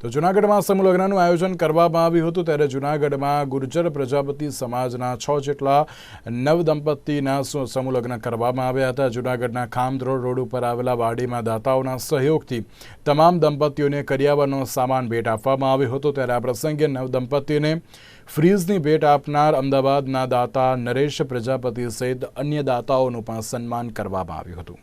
તો જૂનાગઢમાં સમુલગ્નનું આયોજન કરવામાં આવ્યું હતું ત્યારે જૂનાગઢમાં ગુર્જર પ્રજાપતિ સમાજના છ જેટલા નવ દંપતીના સુ- સમૂહ કરવામાં આવ્યા હતા. જૂનાગઢના ખામધ્રોડ રોડ ઉપર આવેલા વાડીમાં દાતાઓના સહયોગથી તમામ દંપતીઓને કરિયાવરનો સામાન ભેટ આપવામાં આવ્યો હતો. ત્યારે આ પ્રસંગે નવ દંપતીઓને ફ્રીઝની ભેટ આપનાર અમદાવાદના દાતા નરેશ પ્રજાપતિ સહિત અન્ય દાતાઓનું પણ સન્માન કરવામાં આવ્યું હતું.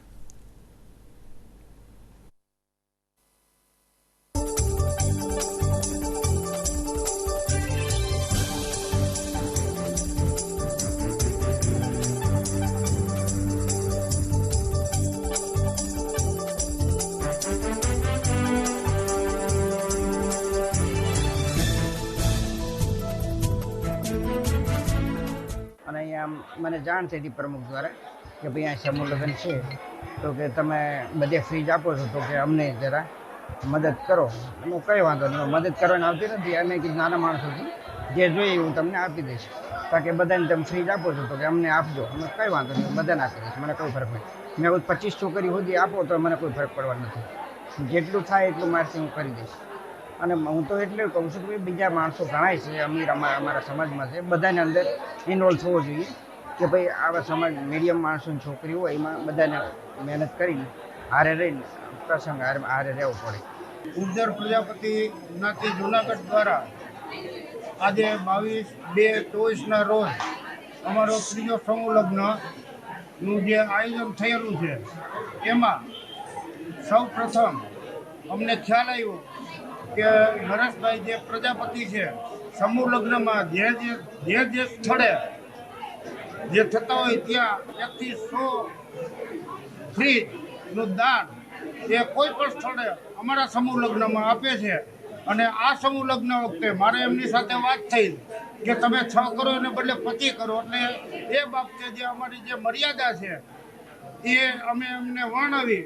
અહીંયા આમ મને જાણ થઈ હતી પ્રમુખ દ્વારા કે ભાઈ અહીંયા સમૂહ લગ્ન છે, તો કે તમે બધે ફ્રીજ આપો છો, તો કે અમને જરા મદદ કરો. હું કંઈ વાંધો નહીં, મદદ કરવાની આવતી નથી. અમે કીધું, નાના માણસોથી જે જોઈએ હું તમને આપી દઈશ. કારણ કે બધાને તમે ફ્રીજ આપો છો, તો કે અમને આપજો. અમે કંઈ વાંધો નહીં, બધાને આપી દઈશ. મને કોઈ ફરક નહીં. મેં પચીસ છોકરી સુધી આપો, તો મને કોઈ ફરક પડવાનો નથી. જેટલું થાય એટલું મારથી હું કરી દઈશ. અને હું તો એટલે કહું છું કે બીજા માણસો ઘણાય છે, અમીર અમારા સમાજમાં છે. બધાને અંદર ઇન્વોલ્વ થવો જોઈએ કે ભાઈ આવા સમાજ મીડિયમ માણસોની છોકરી હોય, એમાં બધાને મહેનત કરીને હારે રહીને પ્રસંગ હારે હારે રહેવું પડે. ગુર્જર પ્રજાપતિ જ્ઞાતિ જુનાગઢ દ્વારા આજે બાવીસ બે ચોવીસના રોજ અમારો ત્રીજો સમૂહ લગ્નનું જે આયોજન થયેલું છે, એમાં સૌ પ્રથમ અમને ખ્યાલ આવ્યો કે નરેશભાઈ જે પ્રજાપતિ છે, સમૂહ લગ્નમાં જે જે જે જે સ્થળે જે થતા હોય ત્યાં એકથી સો ફ્રીજનું દાન એ કોઈ પણ સ્થળે અમારા સમૂહ લગ્નમાં આપે છે. અને આ સમૂહ લગ્ન વખતે મારે એમની સાથે વાત થઈ કે તમે છ કરો, એને બદલે પચી કરો. એટલે એ બાબતે જે અમારી જે મર્યાદા છે, એ અમે એમને વર્ણવી